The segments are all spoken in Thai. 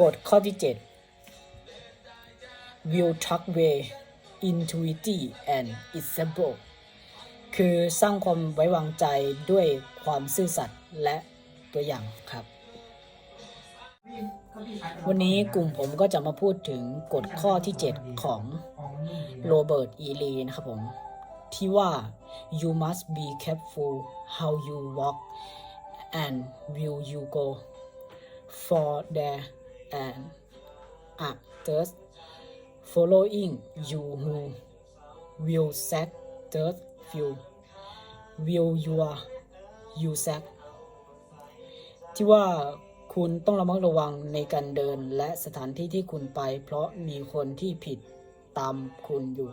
กฎข้อที่ 7 will tuck way intuity and example คือสร้างความไว้วางใจด้วยความซื่อสัตย์และตัวอย่างครับ วันนี้กลุ่มผมก็จะมาพูดถึงกฎข้อที่ 7 ของโรเบิร์ต อีลีนะครับผม ที่ว่า you must be careful how you walk and will you go for there and others following you who will set the few will your you set ที่ว่าคุณต้องระมัดระวังในการเดินและสถานที่ที่คุณไป เพราะมีคนที่ผิดตามคุณอยู่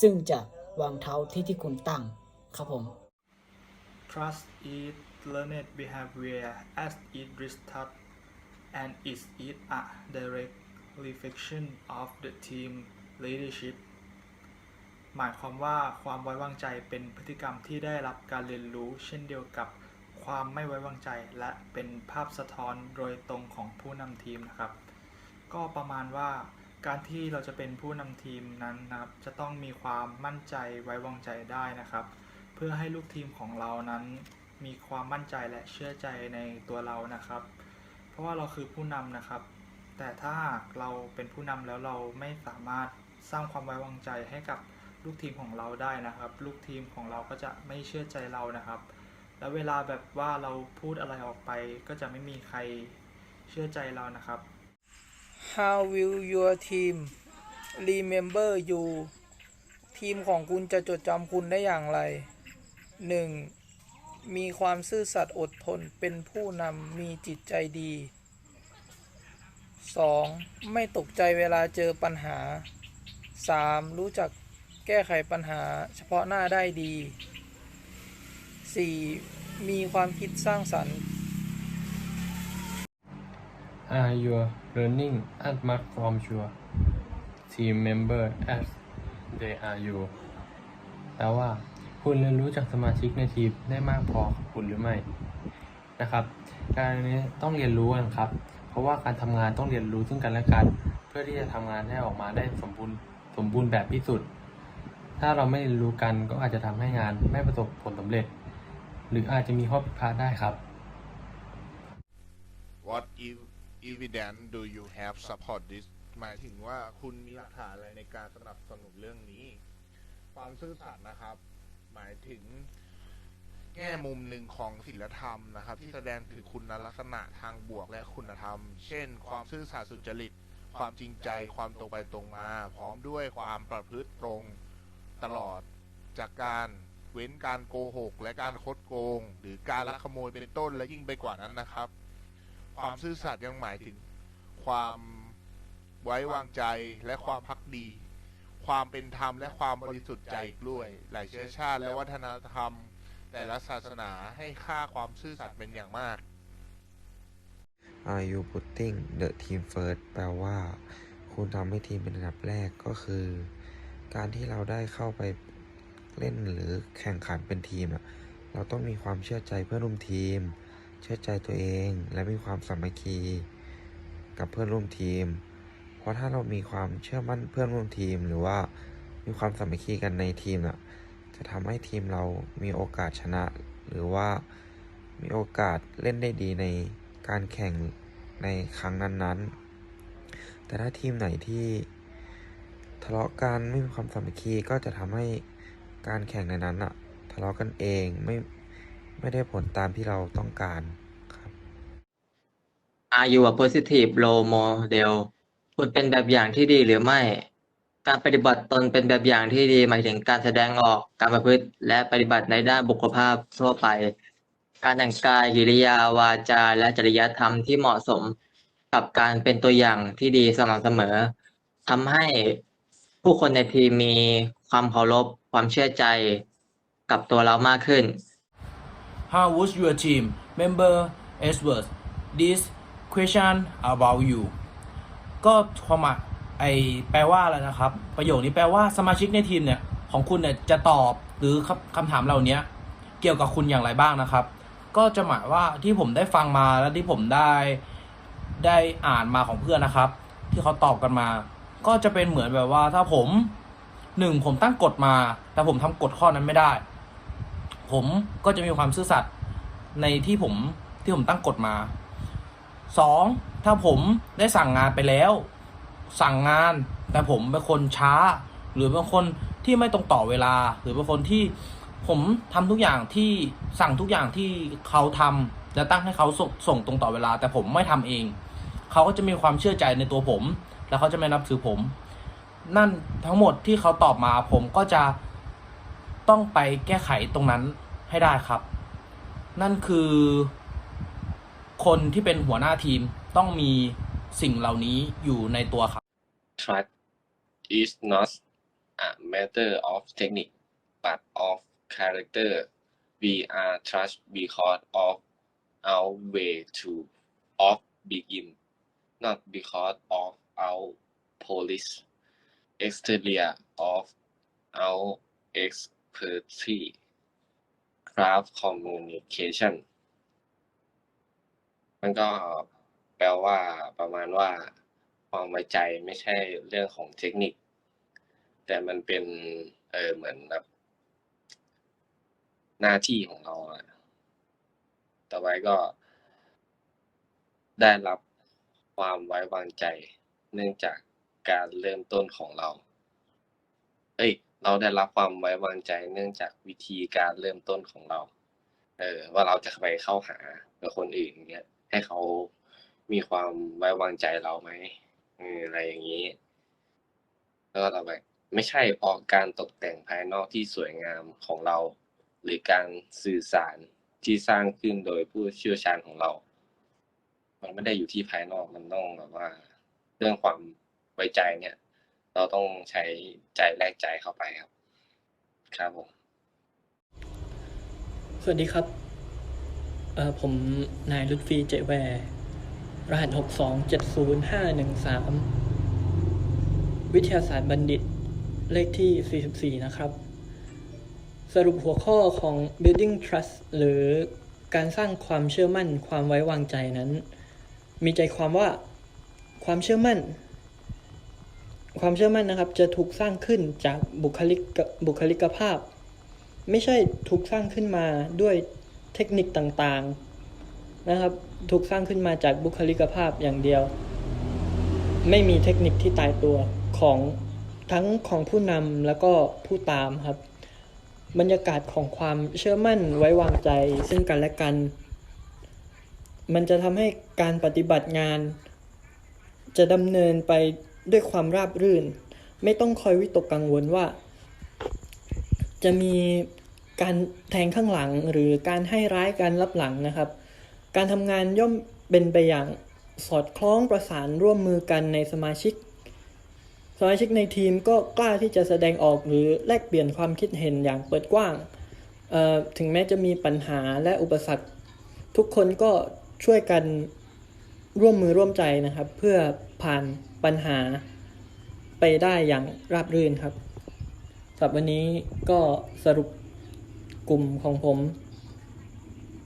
ซึ่งจะวางเท้าที่ที่คุณตั้งครับผม Trust is learned behavior as it is taught and is it a direct reflection of the team leadership หมายความว่าความไว้วางใจเป็นพฤติกรรมที่ได้รับการเรียนรู้ เช่นเดียวกับความไม่ไว้วางใจ และเป็นภาพสะท้อนโดยตรงของผู้นำทีมนะครับ ก็ประมาณว่าการที่เราจะเป็นผู้นำทีมนั้นนะครับ จะต้องมีความมั่นใจไว้วางใจได้นะครับ เพื่อให้ลูกทีมของเรานั้น มีความมั่นใจและเชื่อใจในตัวเรานะครับ ราะว่าเราคือผู้นำนะครับ แต่ถ้าหากเราเป็นผู้นำแล้วเราไม่สามารถสร้างความไว้วางใจให้กับลูกทีมของเราได้นะครับ ลูกทีมของเราก็จะไม่เชื่อใจเรานะครับ แล้วเวลาแบบว่าเราพูดอะไรออกไป ก็จะไม่มีใครเชื่อใจเรานะครับ How will your team remember you ทีมของคุณจะจดจำคุณได้อย่างไร 1. มีความซื่อสัตย์อดทนเป็นผู้นำมีจิตใจดี 2. ไม่ตกใจเวลาเจอปัญหา 3. รู้จักแก้ไขปัญหาเฉพาะหน้าได้ดี 4. มีความคิดสร้างสรรค์ Are you learning as much from your team member as they are you แปลว่า คุณเรียนรู้จากสมาชิกในทีมได้มากพอกับคุณหรือไม่นะครับ การนี้ต้องเรียนรู้กันครับ เพราะว่าการทำงานต้องเรียนรู้ซึ่งกันและกัน เพื่อที่จะทำงานให้ออกมาได้สมบูรณ์สมบูรณ์แบบที่สุด ถ้าเราไม่เรียนรู้กันก็อาจจะทำให้งานไม่ประสบผลสำเร็จ หรืออาจจะมีข้อผิดพลาดได้ครับ What evidence do you have support this หมายถึงว่าคุณมีหลักฐานอะไรในการสนับสนุนเรื่องนี้ ความซื่อสัตย์นะครับ หมายถึงแง่มุมหนึ่งของศีลธรรมนะครับ ที่แสดงถึงคุณลักษณะทางบวกและคุณธรรม เช่น ความซื่อสัตย์สุจริต ความจริงใจ ความตรงไปตรงมา พร้อมด้วยความประพฤติตรงตลอดจากการเว้นการโกหก และการคดโกง หรือการลักขโมยเป็นต้นและยิ่งไปกว่านั้นนะครับ ความซื่อสัตย์ยังหมายถึงความไว้วางใจและความพักดี ความเป็นธรรมและความบริสุทธิ์ใจกด้วย หลายเชื้อชาติและวัฒนธรรม แต่ละศาสนาให้ค่าความซื่อสัตย์เป็นอย่างมาก Are you putting the team first แปลว่า คุณทำให้ทีมเป็นอันดับแรกก็คือ การที่เราได้เข้าไปเล่นหรือแข่งขันเป็นทีม เราต้องมีความเชื่อใจเพื่อนร่วมทีม เชื่อใจตัวเองและมีความสามัคคี กับเพื่อนร่วมทีม ราะถ้าเรามีความเชื่อมั่นเพื่อนร่วมทีมหรือว่ามีความสามัคคีกันในทีมอะจะทำให้ทีมเรามีโอกาสชนะ หรือว่ามีโอกาสเล่นได้ดีในการแข่งในครั้งนั้นๆ แต่ถ้าทีมไหนที่ทะเลาะกันไม่มีความสามัคคีก็จะทำให้การแข่งในนั้นอะทะเลาะกันเองไม่ไม่ได้ผลตามที่เราต้องการครับ Are you a positive role model คุณเป็นแบบอย่างที่ดีหรือไม่ การปฏิบัติตนเป็นแบบอย่างที่ดีหมายถึงการแสดงออก การประพฤติ และปฏิบัติในด้านบุคภาพทั่วไป การแต่งกายกิริยาวาจา และจริยธรรมที่เหมาะสมกับการเป็นตัวอย่างที่ดีสม่ำเสมอทำให้ผู้คนในทีมมีความเคารพความเชื่อใจกับตัวเรามากขึ้น How would your team member answer this question about you ก็ความหมายไอแปลว่าอะไรนะครับ ประโยคนี้แปลว่าสมาชิกในทีมเนี่ยของคุณเนี่ยจะตอบหรือคำคำถามเหล่านี้เกี่ยวกับคุณอย่างไรบ้างนะครับ ก็จะหมายว่าที่ผมได้ฟังมาและที่ผมได้ได้อ่านมาของเพื่อนนะครับ ที่เขาตอบกันมา ก็จะเป็นเหมือนแบบว่าถ้าผมหนึ่งผมตั้งกฎมา แต่ผมทำกฎข้อนั้นไม่ได้ ผมก็จะมีความซื่อสัตย์ในที่ผมที่ผมตั้งกฎมาสอง ถ้าผมได้สั่งงานไปแล้ว สั่งงาน แต่ผมเป็นคนช้า หรือเป็นคนที่ไม่ตรงต่อเวลา หรือเป็นคนที่ผมทำทุกอย่างที่สั่งทุกอย่างที่เขาทำและตั้งให้เขาส่งส่งตรงต่อเวลา แต่ผมไม่ทำเอง เขาก็จะมีความเชื่อใจในตัวผม แล้วเขาจะไม่นับถือผม นั่นทั้งหมดที่เขาตอบมาผมก็จะต้องไปแก้ไขตรงนั้นให้ได้ครับ นั่นคือคนที่เป็นหัวหน้าทีม ต้องมีสิ่งเหล่านี้อยู่ในตัวครับ trust is not a matter of technique but of character. We are trust because of our way to of begin, not because of our police exterior of our expertise. Craft communication มันก็ แปลว่าประมาณว่าความไว้ใจไม่ใช่เรื่องของเทคนิค แต่มันเป็นเออเหมือนแบบหน้าที่ของเราอะต่อไปก็ ได้รับความไว้วางใจ เนื่องจากการเริ่มต้นของเรา เอ้ย เราได้รับความไว้วางใจ เนื่องจากวิธีการเริ่มต้นของเรา เออ ว่าเราจะไปเข้าหากับคนอื่นเงี้ย ให้เขา มีความไว้วางใจเราไหมอะไรอย่างนี้ แล้วก็ต่อไป ไม่ใช่เพราะการตกแต่งภายนอกที่สวยงามของเรา หรือการสื่อสารที่สร้างขึ้นโดยผู้เชี่ยวชาญของเรา มันไม่ได้อยู่ที่ภายนอกมันต้องแบบว่า เรื่องความไว้ใจเนี่ย เราต้องใช้ใจแลกใจเข้าไปครับ ครับผมสวัสดีครับเอ่อผมนายลุตฟีเจแวร์ รหัส 6270513 วิทยาศาสตร์บัณฑิต เลขที่ 44 นะครับ สรุปหัวข้อของ building trust หรือการสร้างความเชื่อมั่นความไว้วางใจนั้น มีใจความว่าความเชื่อมั่น ความเชื่อมั่นนะครับ จะถูกสร้างขึ้นจากบุคลิกบุคลิกภาพ ไม่ใช่ถูกสร้างขึ้นมาด้วยเทคนิคต่างๆนะครับ ถูกสร้างขึ้นมาจากบุคลิกภาพอย่างเดียว ไม่มีเทคนิคที่ตายตัวของทั้งของผู้นำแล้วก็ผู้ตามครับ บรรยากาศของความเชื่อมั่นไว้วางใจซึ่งกันและกัน มันจะทำให้การปฏิบัติงาน จะดำเนินไปด้วยความราบรื่น ไม่ต้องคอยวิตกกังวลว่า จะมีการแทงข้างหลังหรือการให้ร้ายการรับหลังนะครับ การทำงานย่อมเป็นไปอย่างสอดคล้องประสานร่วมมือกันในสมาชิก สมาชิกในทีมก็กล้าที่จะแสดงออกหรือแลกเปลี่ยนความคิดเห็นอย่างเปิดกว้าง ถึงแม้จะมีปัญหาและอุปสรรค ทุกคนก็ช่วยกันร่วมมือร่วมใจนะครับ เพื่อผ่านปัญหาไปได้อย่างราบรื่นครับสำหรับวันนี้ก็สรุปกลุ่มของผม